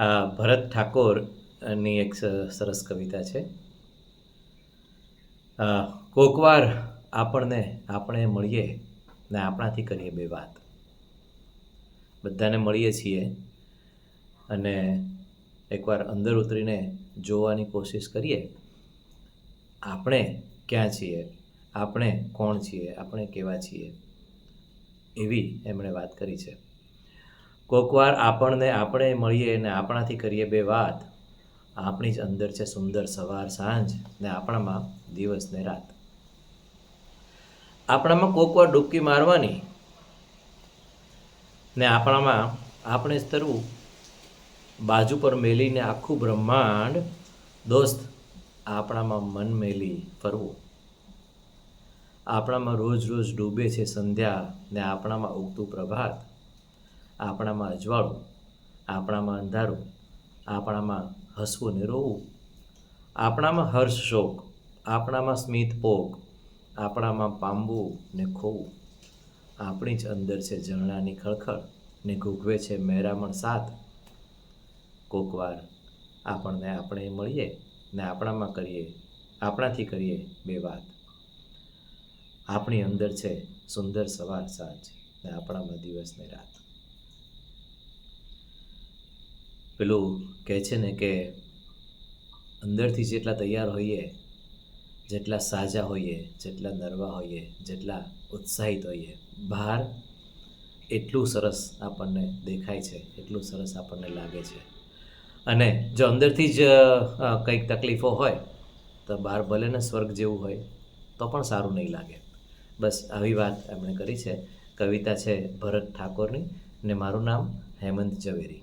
આ ભરત ઠાકોરની એક સરસ કવિતા છે. કોકવાર આપણને આપણે મળીએ ને આપણાથી કરીએ બે વાત. બધાને મળીએ છીએ અને એકવાર અંદર ઉતરીને જોવાની કોશિશ કરીએ, આપણે ક્યાં છીએ? આપણે કોણ છીએ? આપણે કેવા છીએ? એવી એમણે વાત કરી છે. કોકવાર આપણને આપણે મળીએ ને આપણાથી કરીએ બે વાત, આપણી જ અંદર છે સુંદર સવાર સાંજ ને આપણામાં દિવસ ને રાત. આપણામાં કોકવાર ડૂબકી મારવાની ને આપણામાં આપણે જ તરવું, બાજુ પર મેલીને આખું બ્રહ્માંડ દોસ્ત આપણામાં મન મેલી ફરવું. આપણામાં રોજ રોજ ડૂબે છે સંધ્યા ને આપણામાં ઉગતું પ્રભાત. આપણામાં અજવાળું, આપણામાં અંધારું, આપણામાં હસવું ને રોવું, આપણામાં હર્ષ શોક, આપણામાં સ્મિત પોક, આપણામાં પામવું ને ખોવું. આપણી જ અંદર છે ઝરણાની ખળખળ ને ઘૂઘવે છે મહેરામણ સાત. કોકવાર આપણને આપણે મળીએ ને આપણામાં કરીએ, આપણાથી કરીએ બે વાત. આપણી અંદર છે સુંદર સવાર સાંજ ને આપણામાં દિવસ ને રાત. પેલું કહે છે ને કે અંદરથી જેટલા તૈયાર હોઈએ, જેટલા સાજા હોઈએ, જેટલા નરવા હોઈએ, જેટલા ઉત્સાહિત હોઈએ બહાર એટલું સરસ આપણને દેખાય છે, એટલું સરસ આપણને લાગે છે. અને જો અંદરથી જ કંઈક તકલીફો હોય, તો બહાર ભલે ને સ્વર્ગ જેવું હોય, તો પણ સારું નહીં લાગે. બસ આવી વાત એમણે કરી છે. કવિતા છે ભરત ઠાકોરની ને મારું નામ હેમંત ઝવેરી.